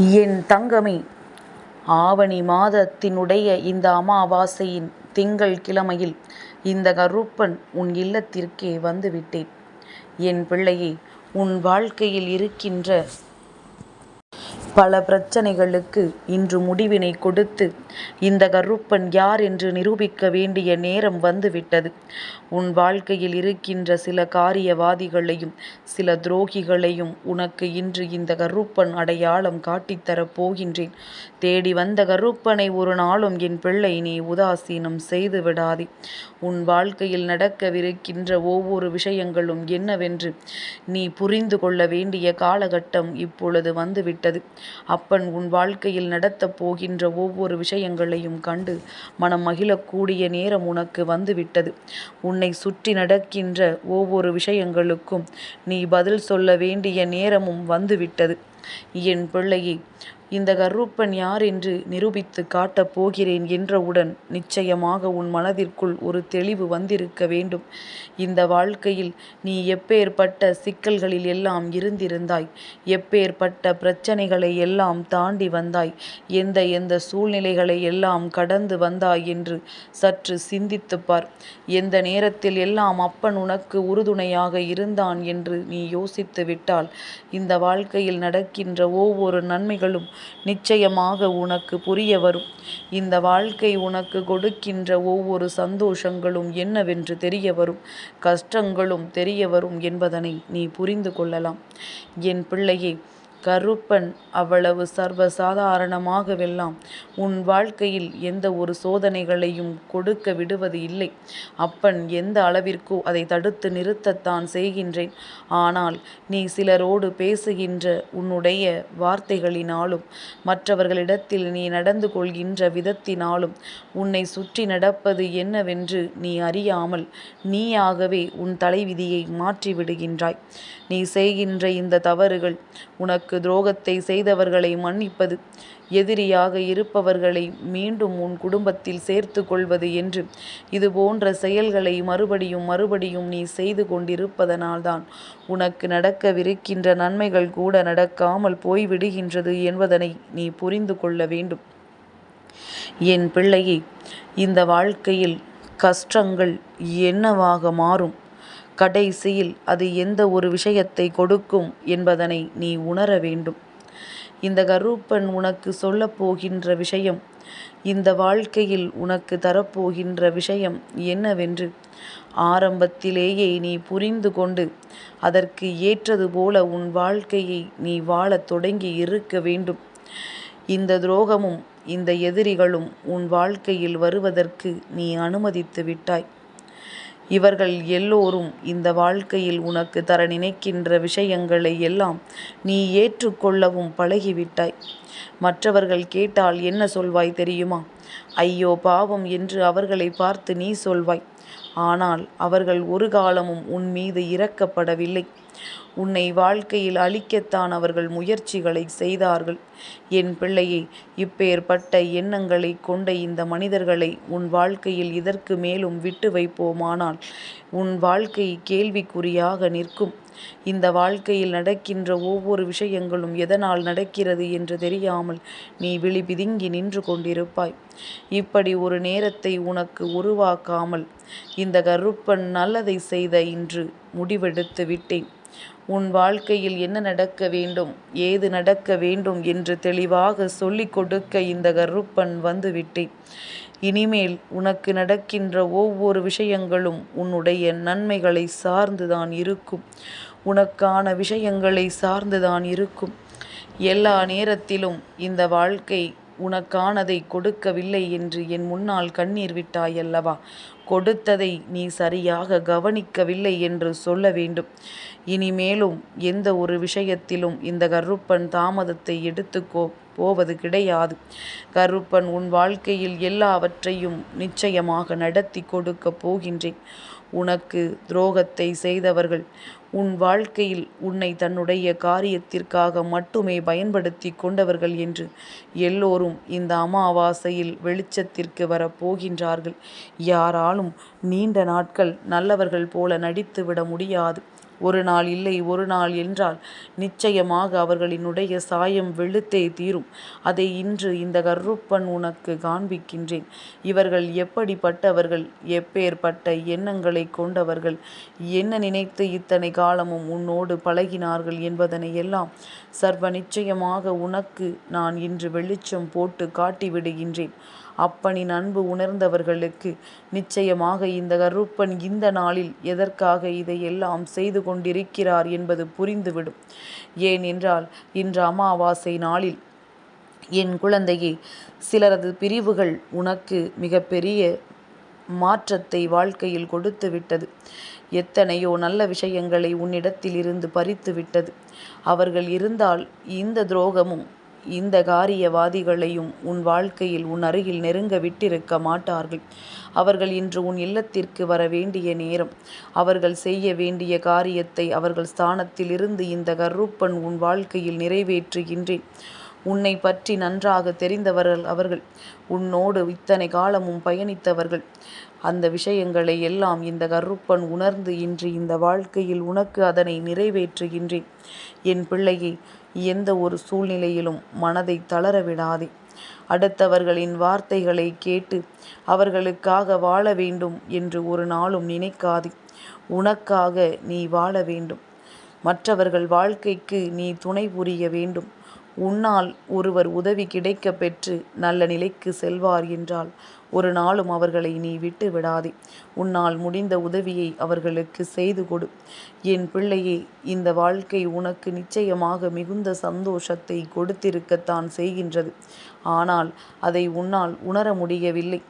என் தங்கமே ஆவணி மாதத்தினுடைய இந்த அமாவாசையின் திங்கள் கிழமையில் இந்த கருப்பன் உன் இல்லத்திற்கே வந்து விட்டேன் என் பிள்ளையே உன் வாழ்க்கையில் இருக்கின்ற பல பிரச்சனைகளுக்கு இன்று முடிவினை கொடுத்து இந்த கருப்பன் யார் என்று நிரூபிக்க வேண்டிய நேரம் வந்துவிட்டது. உன் வாழ்க்கையில் இருக்கின்ற சில காரியவாதிகளையும் சில துரோகிகளையும் உனக்கு இன்று இந்த கருப்பன் அடையாளம் காட்டித்தரப் போகின்றேன். தேடி வந்த கருப்பனை ஒரு நாளும் என் பிள்ளை நீ உதாசீனம் செய்து விடாதே. உன் வாழ்க்கையில் நடக்கவிருக்கின்ற ஒவ்வொரு விஷயங்களும் என்னவென்று நீ புரிந்து கொள்ள வேண்டிய காலகட்டம் இப்பொழுது வந்துவிட்டது. அப்பன் உன் வாழ்க்கையில் நடத்தப் போகின்ற ஒவ்வொரு விஷயங்களையும் கண்டு மனம் மகிழக்கூடிய நேரம் உனக்கு வந்துவிட்டது. உன்னை சுற்றி நடக்கின்ற ஒவ்வொரு விஷயங்களுக்கும் நீ பதில் சொல்ல வேண்டிய நேரமும் வந்துவிட்டது. என் பிள்ளையே இந்த கருப்பன் யார் என்று நிரூபித்து காட்டப் போகிறேன் என்றவுடன் நிச்சயமாக உன் மனதிற்குள் ஒரு தெளிவு வந்திருக்க வேண்டும். இந்த வாழ்க்கையில் நீ எப்பேற்பட்ட சிக்கல்களில் எல்லாம் இருந்திருந்தாய் எப்பேற்பட்ட பிரச்சனைகளை எல்லாம் தாண்டி வந்தாய் எந்த எந்த சூழ்நிலைகளை எல்லாம் கடந்து வந்தாய் என்று சற்று சிந்தித்துப் பார். எந்த நேரத்தில் எல்லாம் அப்பன் உனக்கு உறுதுணையாக இருந்தான் என்று நீ யோசித்து விட்டால் இந்த வாழ்க்கையில் நடக்கின்ற ஒவ்வொரு நன்மைகளும் நிச்சயமாக உனக்கு புரிய வரும். இந்த வாழ்க்கை உனக்கு கொடுக்கின்ற ஒவ்வொரு சந்தோஷங்களும் என்னவென்று தெரிய வரும். கஷ்டங்களும் தெரிய வரும் என்பதனை நீ புரிந்து கொள்ளலாம். என் பிள்ளையை கருப்பன் அவ்வளவு சர்வ சாதாரணமாகவெல்லாம் உன் வாழ்க்கையில் எந்த ஒரு சோதனைகளையும் கொடுக்க விடுவது இல்லை. அப்பன் எந்த அளவிற்கோ அதை தடுத்து நிறுத்தத்தான் செய்கின்றேன். ஆனால் நீ சிலரோடு பேசுகின்ற உன்னுடைய வார்த்தைகளினாலும் மற்றவர்களிடத்தில் நீ நடந்து கொள்கின்ற விதத்தினாலும் உன்னை சுற்றி நடப்பது என்னவென்று நீ அறியாமல் நீயாகவே உன் தலைவிதியை மாற்றிவிடுகின்றாய். நீ செய்கின்ற இந்த தவறுகள் உனக்கு துரோகத்தை செய்தவர்களை மன்னிப்பது எதிரியாக இருப்பவர்களை மீண்டும் உன் குடும்பத்தில் சேர்த்து கொள்வது என்று. இது போன்ற செயல்களை மறுபடியும் மறுபடியும் நீ செய்து கொண்டிருப்பதனால்தான் உனக்கு நடக்கவிருக்கின்ற நன்மைகள் கூட நடக்காமல் போய்விடுகின்றது என்பதனை நீ புரிந்து கொள்ள வேண்டும். என் பிள்ளையை இந்த வாழ்க்கையில் கஷ்டங்கள் என்னவாக மாறும்? கடைசியில் அது எந்த ஒரு விஷயத்தை கொடுக்கும் என்பதனை நீ உணர வேண்டும். இந்த கருப்பன் உனக்கு சொல்லப் போகின்ற விஷயம் இந்த வாழ்க்கையில் உனக்கு தரப்போகின்ற விஷயம் என்னவென்று ஆரம்பத்திலேயே நீ புரிந்து கொண்டு அதற்கு ஏற்றது போல உன் வாழ்க்கையை நீ வாழத் தொடங்கி இருக்க வேண்டும். இந்த துரோகமும் இந்த எதிரிகளும் உன் வாழ்க்கையில் வருவதற்கு நீ அனுமதித்து விட்டாய். இவர்கள் எல்லோரும் இந்த வாழ்க்கையில் உனக்கு தர நினைக்கின்ற விஷயங்களை எல்லாம் நீ ஏற்றுக்கொள்ளவும் பழகிவிட்டாய். மற்றவர்கள் கேட்டால் என்ன சொல்வாய் தெரியுமா? ஐயோ பாவம் என்று அவர்களை பார்த்து நீ சொல்வாய். ஆனால் அவர்கள் ஒரு காலமும் உன் மீது இறக்கப்படவில்லை உன்னை வாழ்க்கையில் அழிக்கத்தான் அவர்கள் முயற்சிகளை செய்தார்கள். என் பிள்ளையை இப்பேற்பட்ட எண்ணங்களை கொண்ட இந்த மனிதர்களை உன் வாழ்க்கையில் இதற்கு மேலும் விட்டு வைப்போமானால் உன் வாழ்க்கை கேள்விக்குறியாக நிற்கும். இந்த வாழ்க்கையில் நடக்கின்ற ஒவ்வொரு விஷயங்களும் எதனால் நடக்கிறது என்று தெரியாமல் நீ விழி பிதுங்கி நின்று கொண்டிருப்பாய். இப்படி ஒரு நேரத்தை உனக்கு உருவாக்காமல் இந்த கருப்பன் நல்லதை செய்த இன்று முடிவெடுத்து விட்டேன். உன் வாழ்க்கையில் என்ன நடக்க வேண்டும்? ஏது நடக்க வேண்டும் என்று தெளிவாக சொல்லிக் கொடுக்க இந்த கருப்பன் வந்துவிட்டேன். இனிமேல் உனக்கு நடக்கின்ற ஒவ்வொரு விஷயங்களும் உன்னுடைய நன்மைகளை சார்ந்துதான் இருக்கும். உனக்கான விஷயங்களை சார்ந்துதான் இருக்கும். எல்லா நேரத்திலும் இந்த வாழ்க்கை உனக்கானதை கொடுக்கவில்லை என்று என் முன்னால் கண்ணீர் விட்டாயல்லவா? கொடுத்ததை நீ சரியாக கவனிக்கவில்லை என்று சொல்ல வேண்டும். இனிமேலும் எந்த ஒரு விஷயத்திலும் இந்த கருப்பன் தாமதத்தை எடுத்துக்கோ போவது கிடையாது. கருப்பன் உன் வாழ்க்கையில் எல்லாவற்றையும் நிச்சயமாக நடத்தி கொடுக்க போகின்றேன். உனக்கு துரோகத்தை செய்தவர்கள் உன் வாழ்க்கையில் உன்னை தன்னுடைய காரியத்திற்காக மட்டுமே பயன்படுத்தி கொண்டவர்கள் என்று எல்லோரும் இந்த அமாவாசையில் வெளிச்சத்திற்கு வரப்போகின்றார்கள் யாராலும் நீண்ட நாட்கள் நல்லவர்கள் போல நடித்துவிட முடியாது. ஒரு நாள் இல்லை ஒரு நாள் என்றால் நிச்சயமாக அவர்களினுடைய சாயம் வெளுத்தே தீரும். அதை இன்று இந்த கருப்பன் உனக்கு காண்பிக்கின்றேன். இவர்கள் எப்படிப்பட்டவர்கள்? எப்பேற்பட்ட எண்ணங்களை கொண்டவர்கள்? என்ன நினைத்து இத்தனை காலமும் உன்னோடு பழகினார்கள் என்பதனை எல்லாம் சர்வ நிச்சயமாக உனக்கு நான் இன்று வெளிச்சம் போட்டு காட்டிவிடுகின்றேன். அப்பனின் அன்பு உணர்ந்தவர்களுக்கு நிச்சயமாக இந்த கருப்பன் இந்த நாளில் எதற்காக இதையெல்லாம் செய்து கொண்டிருக்கிறார் என்பது புரிந்துவிடும். ஏனென்றால் இன்று அமாவாசை நாளில் என் குழந்தையே சிலரது பிரிவுகள் உனக்கு மிகப்பெரிய மாற்றத்தை வாழ்க்கையில் கொடுத்து விட்டது. எத்தனையோ நல்ல விஷயங்களை உன்னிடத்தில் இருந்து பறித்து விட்டது. அவர்கள் இருந்தால் இந்த துரோகமும் இந்த காரியவாதிகளையும் உன் வாழ்க்கையில் உன் அருகில் நெருங்க விட்டிருக்க மாட்டார்கள். அவர்கள் இன்று உன் இல்லத்திற்கு வர வேண்டிய நேரம். அவர்கள் செய்ய வேண்டிய காரியத்தை அவர்கள் ஸ்தானத்தில் இருந்து இந்த கருப்பன் உன் வாழ்க்கையில் நிறைவேற்றுகின்றேன். உன்னை பற்றி நன்றாக தெரிந்தவர்கள் அவர்கள். உன்னோடு இத்தனை காலமும் பயணித்தவர்கள். அந்த விஷயங்களை எல்லாம் இந்த கருப்பன் உணர்ந்து இன்று இந்த வாழ்க்கையில் உனக்கு அதனை நிறைவேற்றுகின்றேன். என் பிள்ளையை எந்த ஒரு சூழ்நிலையிலும் மனதை தளர விடாதே. அடுத்தவர்களின் வார்த்தைகளை கேட்டு அவர்களுக்காக வாழ வேண்டும் என்று ஒரு நாளும் நினைக்காதே. உனக்காக நீ வாழ வேண்டும். மற்றவர்கள் வாழ்க்கைக்கு நீ துணை புரிய வேண்டும். உன்னால் ஒருவர் உதவி கிடைக்கப் பெற்று நல்ல நிலைக்கு செல்வார் என்றால் ஒரு நாளும் அவர்களை நீ விட்டு விடாதே. உன்னால் முடிந்த உதவியை அவர்களுக்கு செய்து கொடு. என் பிள்ளையே இந்த வாழ்க்கை உனக்கு நிச்சயமாக மிகுந்த சந்தோஷத்தை கொடுத்திருக்கத்தான் செய்கின்றது. ஆனால் அதை உன்னால் உணர முடியவில்லை.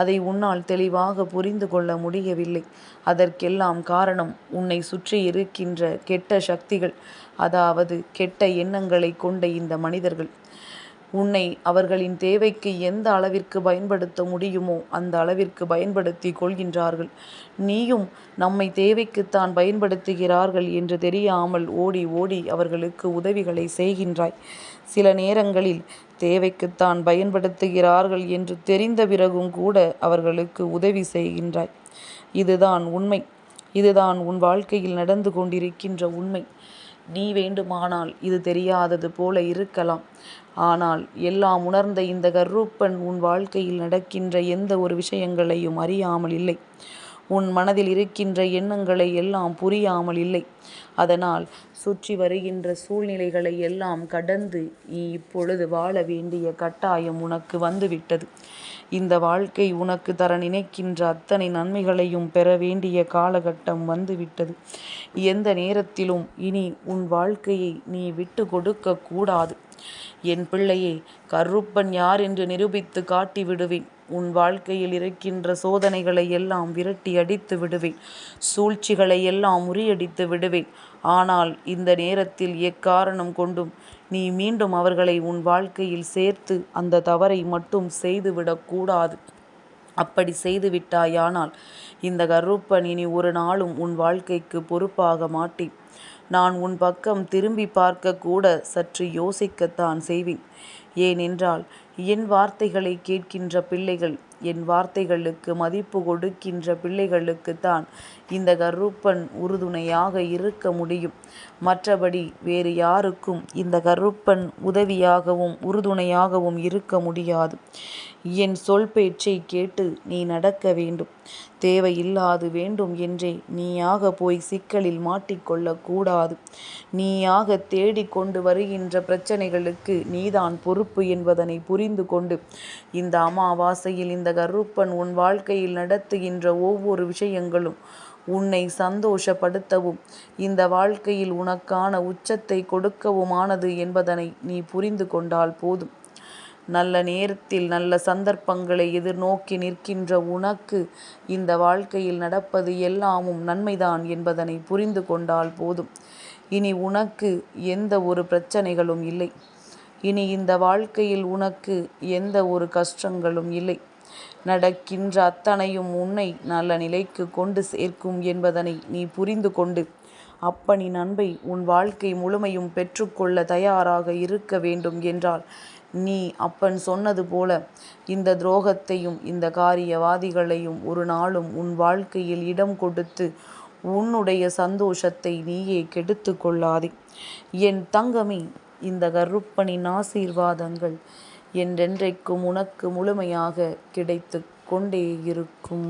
அதை உன்னால் தெளிவாக புரிந்து கொள்ள முடியவில்லை. அதற்கெல்லாம் காரணம் உன்னை சுற்றி இருக்கின்ற கெட்ட சக்திகள் அதாவது கெட்ட எண்ணங்களை கொண்ட இந்த மனிதர்கள். உன்னை அவர்களின் தேவைக்கு எந்த அளவிற்கு பயன்படுத்த முடியுமோ அந்த அளவிற்கு பயன்படுத்தி கொள்கின்றார்கள். நீயும் நம்மை தேவைக்குத்தான் பயன்படுத்துகிறார்கள் என்று தெரியாமல் ஓடி ஓடி அவர்களுக்கு உதவிகளை செய்கின்றாய். சில நேரங்களில் தேவைக்குத்தான் பயன்படுத்துகிறார்கள் என்று தெரிந்த பிறகும் கூட அவர்களுக்கு உதவி செய்கின்றாய். இதுதான் உண்மை. இதுதான் உன் வாழ்க்கையில் நடந்து கொண்டிருக்கின்ற உண்மை. நீ வேண்டுமானால் இது தெரியாதது போல இருக்கலாம். ஆனால் எல்லாம் உணர்ந்த இந்த கர்ரூப்பன் உன் வாழ்க்கையில் நடக்கின்ற எந்த ஒரு விஷயங்களையும் அறியாமல் இல்லை. உன் மனதில் இருக்கின்ற எண்ணங்களை எல்லாம் புரியாமல் இல்லை. அதனால் சுற்றி வருகின்ற சூழ்நிலைகளை எல்லாம் கடந்து நீ இப்பொழுது வாழ வேண்டிய கட்டாயம் உனக்கு வந்துவிட்டது. இந்த வாழ்க்கை உனக்கு தர நினைக்கின்ற அத்தனை நன்மைகளையும் பெற வேண்டிய காலகட்டம் வந்துவிட்டது. எந்த நேரத்திலும் இனி உன் வாழ்க்கையை நீ விட்டு கொடுக்க கூடாது. என் பிள்ளையே கருப்பன் யார் என்று நிரூபித்து காட்டி விடுவேன் உன் வாழ்க்கையில் இருக்கின்ற சோதனைகளை எல்லாம் விரட்டி அடித்து விடுவேன். சூழ்ச்சிகளை எல்லாம் முறியடித்து விடுவேன். ஆனால் இந்த நேரத்தில் எக்காரணம் கொண்டும் நீ மீண்டும் அவர்களை உன் வாழ்க்கையில் சேர்த்து அந்த தவறை மட்டும் செய்துவிடக்கூடாது அப்படி செய்து விட்டாயானால் இந்த கருப்பன் இனி ஒரு நாளும் உன் வாழ்க்கைக்கு பொறுப்பாக மாட்டேன். நான் உன் பக்கம் திரும்பி பார்க்க கூட சற்று யோசிக்கத்தான் செய்வேன். ஏனென்றால் என் வார்த்தைகளை கேட்கின்ற பிள்ளைகள் என் வார்த்தைகளுக்கு மதிப்பு கொடுக்கின்ற பிள்ளைகளுக்குத்தான் இந்த கருப்பன் உறுதுணையாக இருக்க முடியும். மற்றபடி வேறு யாருக்கும் இந்த கருப்பன் உதவியாகவும் உறுதுணையாகவும் இருக்க முடியாது. என் சொல் பேச்சை கேட்டு நீ நடக்க வேண்டும். தேவையில்லாது வேண்டும் என்றே நீயாக போய் சிக்கலில் மாட்டிக்கொள்ளக்கூடாது கூடாது. நீயாக தேடிக்கொண்டு வருகின்ற பிரச்சனைகளுக்கு நீதான் பொறுப்பு என்பதனை புரிந்து கொண்டு இந்த அமாவாசையில் இந்த கருப்பன் உன் வாழ்க்கையில் நடத்துகின்ற ஒவ்வொரு விஷயங்களும் உன்னை சந்தோஷப்படுத்தவும் இந்த வாழ்க்கையில் உனக்கான உச்சத்தை கொடுக்கவுமானது என்பதனை நீ புரிந்து கொண்டால் போதும். நல்ல நேரத்தில் நல்ல சந்தர்ப்பங்களை எதிர்நோக்கி நிற்கின்ற உனக்கு இந்த வாழ்க்கையில் நடப்பது எல்லாமும் நன்மைதான் என்பதனை புரிந்து கொண்டால் போதும். இனி உனக்கு எந்த ஒரு பிரச்சனைகளும் இல்லை. இனி இந்த வாழ்க்கையில் உனக்கு எந்த ஒரு கஷ்டங்களும் இல்லை. நடக்கின்ற அத்தனையும் உன்னை நல்ல நிலைக்கு கொண்டு சேர்க்கும் என்பதனை நீ புரிந்து கொண்டு அப்பனின் அன்பை உன் வாழ்க்கை முழுமையும் பெற்றுக்கொள்ள தயாராக இருக்க வேண்டும் என்றால் நீ அப்பன் சொன்னது போல இந்த துரோகத்தையும் இந்த காரியவாதிகளையும் ஒரு நாளும் உன் வாழ்க்கையில் இடம் கொடுத்து உன்னுடைய சந்தோஷத்தை நீயே கெடுத்து கொள்ளாதே. என் தங்கமே இந்த கருப்பனின் ஆசீர்வாதங்கள் என்றென்றைக்கும் உனக்கு முழுமையாக கிடைத்து கொண்டே இருக்கும்